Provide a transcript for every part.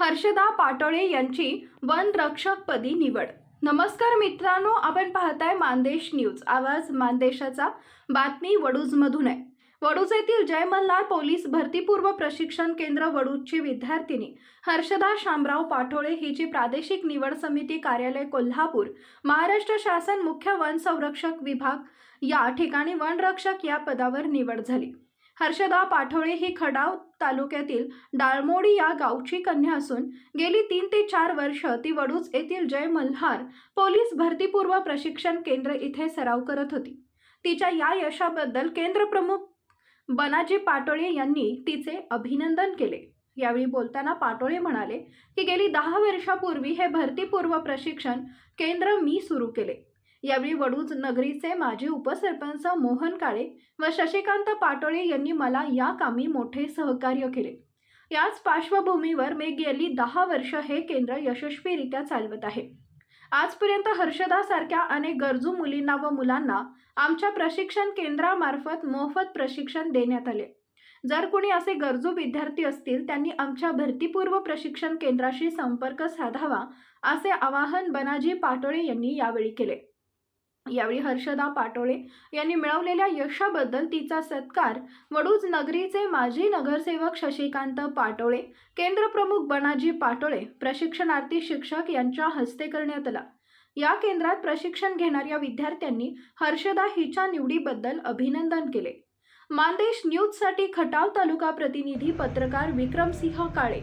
हर्षदा पाटोळे यांची वन रक्षकपदी निवड. नमस्कार मित्रांनो आपण पाहताय मानदेश न्यूज. आवाज मानदेशाचा. बातमी वडूजमधून आहे. वडूज येथील जय मल्हार पोलीस भरतीपूर्व प्रशिक्षण केंद्र वडूजची विद्यार्थिनी हर्षदा शामराव पाटोळे हिची प्रादेशिक निवड समिती कार्यालय कोल्हापूर महाराष्ट्र शासन मुख्य वन संरक्षक विभाग या ठिकाणी वनरक्षक या पदावर निवड झाली. हर्षदा पाठोळे ही खडाव तालुक्यातील डाळमोडी या गावची कन्या असून गेली तीन ते चार वर्ष ती वडूज येथील जय मल्हार पोलीस भरतीपूर्व प्रशिक्षण केंद्र इथे सराव करत होती. तिच्या या यशाबद्दल केंद्र प्रमुख बनाजी पाटोळे यांनी तिचे अभिनंदन केले. यावेळी बोलताना पाटोळे म्हणाले की गेली दहा वर्षापूर्वी हे भरतीपूर्व प्रशिक्षण केंद्र मी सुरू केले. यावेळी वडूज नगरीचे माजी उपसरपंच मोहन काळे व शशिकांत पाटोळे यांनी मला या कामी मोठे सहकार्य केले. याच पार्श्वभूमीवर मी गेली दहा वर्ष हे केंद्र यशस्वीरित्या चालवत आहे. आजपर्यंत हर्षदासारख्या अनेक गरजू मुलींना व मुलांना आमच्या प्रशिक्षण केंद्रामार्फत मोफत प्रशिक्षण देण्यात आले. जर कोणी असे गरजू विद्यार्थी असतील त्यांनी आमच्या भरतीपूर्व प्रशिक्षण केंद्राशी संपर्क साधावा असे आवाहन बनाजी पाटोळे यांनी यावेळी केले. यावेळी हर्षदा पाटोळे यांनी मिळवलेल्या यशाबद्दल तिचा सत्कार वडूज नगरीचे माजी नगरसेवक शशिकांत पाटोळे केंद्रप्रमुख बनाजी पाटोळे प्रशिक्षणार्थी शिक्षक यांच्या हस्ते करण्यात आला. या केंद्रात प्रशिक्षण घेणाऱ्या विद्यार्थ्यांनी हर्षदा हिच्या निवडीबद्दल अभिनंदन केले. मानदेश न्यूजसाठी खटाव तालुका प्रतिनिधी पत्रकार विक्रमसिंह काळे.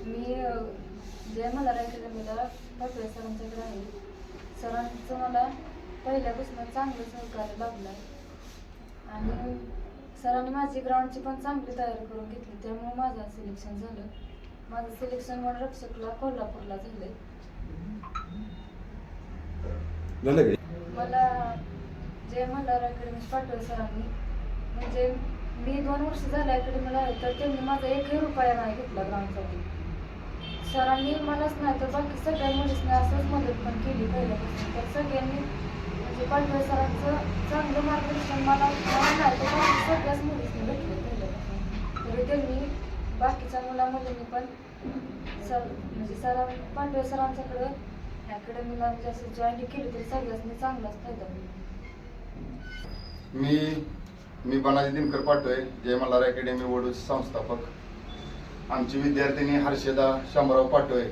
मी जय मल्हार अकॅडमीला पाटोळे आहे. सरांचं मला पहिल्यापासून चांगलं सहकार्य लाभलं आहे आणि सरांनी माझी ग्राउंडची पण चांगली तयारी करून घेतली त्यामुळे माझं सिलेक्शन झालं. माझं सिलेक्शन म्हणून रक्षकला कोल्हापूरला झालं मला जय मल्हार अकॅडमी पाटोळे सरांनी. म्हणजे मी दोन वर्ष झाले अकॅडमीला आहे तर त्यांनी माझा एकही रुपया नाही घेतला ग्राउंडसाठी सरांनी मलाच नाही तर बाकी सगळ्या मुलीसने असंच मदत पण केली पहिल्यापासून. तर सगळ्यांनी म्हणजे पाटोळे सरांचं चांगलं मार्गदर्शन मला मला नाही तर बाकी सगळ्याच मुलीसने भेटलं पहिल्यापासून. तरी त्यांनी बाकीच्या मुलामुलींनी पण सर म्हणजे सरां पांडवे सरांच्याकडं अकॅडमीला म्हणजे असं जॉईन केली तरी सगळ्यांनी चांगलाच फायदा होईल. मी मी बनाजी दिनकर पाटोय जय मल्हार अकॅडमी वडूज संस्थापक. आमची विद्यार्थिनी हर्षदा शामराव पाटोय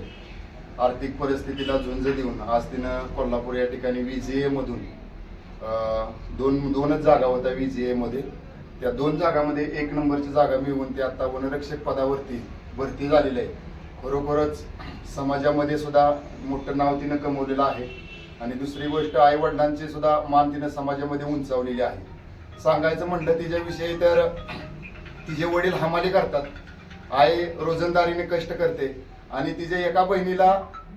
आर्थिक परिस्थितीला झुंज देऊन आज तिनं कोल्हापूर या ठिकाणी वी जी एमधून दोन दोनच जागा होत्या वी जी एमध्ये त्या दोन जागामध्ये एक नंबरची जागा मिळवून ती आत्ता वनरक्षक पदावरती भरती झालेली आहे. खरोखरच समाजामध्ये सुद्धा मोठं नाव तिनं कमवलेलं आहे आणि दुसरी गोष्ट आई वडिलांची सुद्धा मान तिनं समाजामध्ये उंचावलेली आहे. सांगायचं म्हटलं तिच्याविषयी तर तिचे वडील हमाली करतात. आई रोजंदारीने कष्ट करते आणि तिच्या एका बहिणीला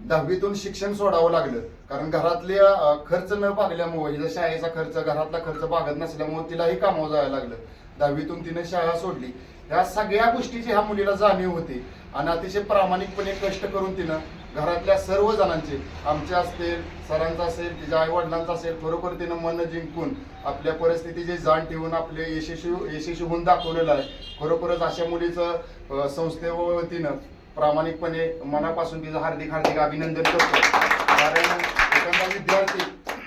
दहावीतून शिक्षण सोडावं लागलं. कारण घरातले खर्च न भागल्यामुळे हिचा शाळेचा खर्च घरातला खर्च भागत नसल्यामुळे तिलाही कामावर जायला लागलं. दहावीतून तिने शाळा सोडली. ह्या सगळ्या गोष्टीची ह्या मुलीला जाणीव होती. आणि अतिशय प्रामाणिकपणे कष्ट करून तिनं घरातल्या सर्व जणांचे आमचे असतील सरांचा असेल तिच्या आईवडिलांचा असेल खरोखर तिनं मन जिंकून आपल्या परिस्थितीची जाण ठेवून आपले यशस्वी यशस्वी होऊन दाखवलेलं आहे. खरोखरच अशा मुलीचं अं, संस्थेवतीनं प्रामाणिकपणे मनापासून तिचं हार्दिक हार्दिक अभिनंदन करतो. कारण एखादा विद्यार्थी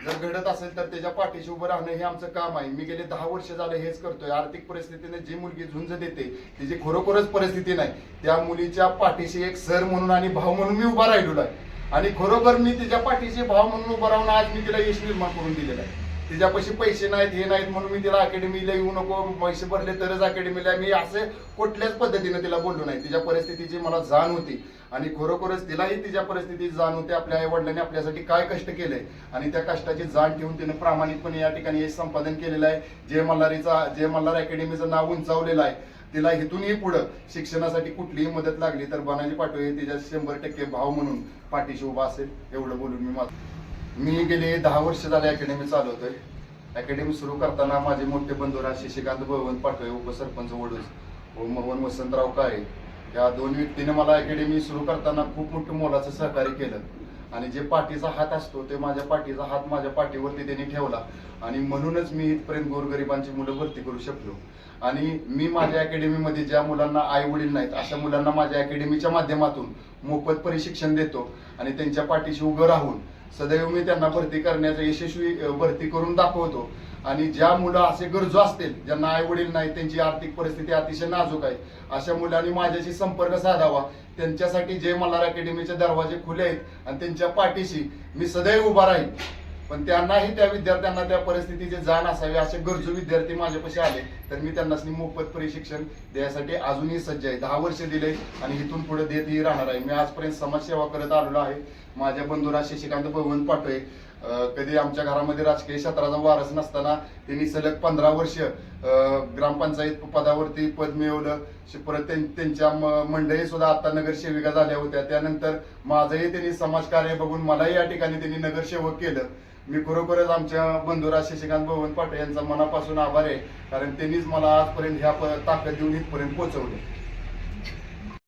जर घडत असेल तर त्याच्या पाठीशी उभं राहणं हे आमचं काम आहे. मी गेले दहा वर्ष झालं हेच करतोय. आर्थिक परिस्थितीने जी मुलगी झुंज देते तिची खरोखरच परिस्थिती नाही त्या मुलीच्या पाठीशी एक सर म्हणून आणि भाऊ म्हणून मी उभा राहिलेलो आहे. आणि खरोखर मी तिच्या पाठीशी भाव म्हणून उभं राहून आज मी तिला यश निर्माण करून दिलेलं आहे. तिच्यापाशी पैसे नाहीत हे नाहीत म्हणून मी तिला अकॅडमीला येऊ नको पैसे भरले तरच अकॅडमीला मी असे कुठल्याच पद्धतीने तिला बोललो नाही. तिच्या परिस्थितीची मला जाण होती आणि खरोखरच तिलाही तिच्या परिस्थितीची जाण होती. आपल्या आई वडिलांनी आपल्यासाठी काय कष्ट केले आणि त्या कष्टाची जाण ठेवून तिने प्रामाणिकपणे या ठिकाणी यश संपादन केलेलं आहे. जय मल्हारीचा जय मल्हार अकॅडमीचं नाव उंचावलेलं आहे तिला इथूनही पुढं शिक्षणासाठी कुठलीही मदत लागली तर बनाजी पाटोळे तिच्या शंभर टक्के भाव म्हणून पाठीशी उभा असेल एवढं बोलून मी माझं मी गेले दहा वर्ष झाले अकॅडमी चालवतोय अकॅडमी सुरू करताना माझे मोठे बंधू राज शशिकांत भवन पाटोळे उपसरपंच वडूस व मोहन वसंतराव काळे. या दोन व्यक्तीने मला अकॅडमी सुरू करताना खूप मोठं मोलाचं सहकार्य केलं. आणि जे पाठीचा हात असतो ते माझ्या पाठीचा हात माझ्या पाठीवरती त्यांनी ठेवला. आणि म्हणूनच मी इथपर्यंत गोरगरिबांची मुलं भरती करू शकलो. आणि मी माझ्या अकॅडमीमध्ये ज्या मुलांना आई वडील नाहीत अशा मुलांना माझ्या अकॅडमीच्या माध्यमातून मोफत प्रशिक्षण देतो आणि त्यांच्या पाठीशी उभं राहून सदैव मी त्यांना भरती करण्याचा यशस्वी भरती करून दाखवतो. आणि ज्या मुलं असे गरजू असतील ज्यांना आई वडील नाही त्यांची आर्थिक परिस्थिती अतिशय नाजूक आहे अशा मुलांनी माझ्याशी संपर्क साधावा. त्यांच्यासाठी जय मल्हार अकॅडमीचे दरवाजे खुले आहेत आणि त्यांच्या पाठीशी मी सदैव उभा राहील पण त्यांनाही त्या विद्यार्थ्यांना त्या परिस्थितीची जाण असावी असे गरजू विद्यार्थी माझ्यापाशी आले. तर मी त्यांना मोफत प्रशिक्षण देण्यासाठी अजूनही सज्ज आहे. दहा वर्ष दिले आणि इथून पुढे देतही राहणार आहे. मी आजपर्यंत समाजसेवा करत आलेलो आहे. माझ्या बंधूरा शशिकांत भगवंत पाटोळे कधी आमच्या घरामध्ये राजकीय क्षेत्राचा वारस नसताना त्यांनी सलग पंधरा वर्ष ग्रामपंचायत पदावरती पद मिळवलं. परत त्यांच्या म- मंडळी सुद्धा आता नगरसेविका झाल्या होत्या. त्यानंतर माझंही त्यांनी समाजकार्य बघून मलाही या ठिकाणी त्यांनी नगरसेवक केलं. मी खरोखरच आमच्या बंधुराज शशिकांत भवन पाटे यांचा मनापासून आभार आहे. कारण त्यांनीच मला आजपर्यंत ह्या ताकद देऊन इथपर्यंत पोहोचवले.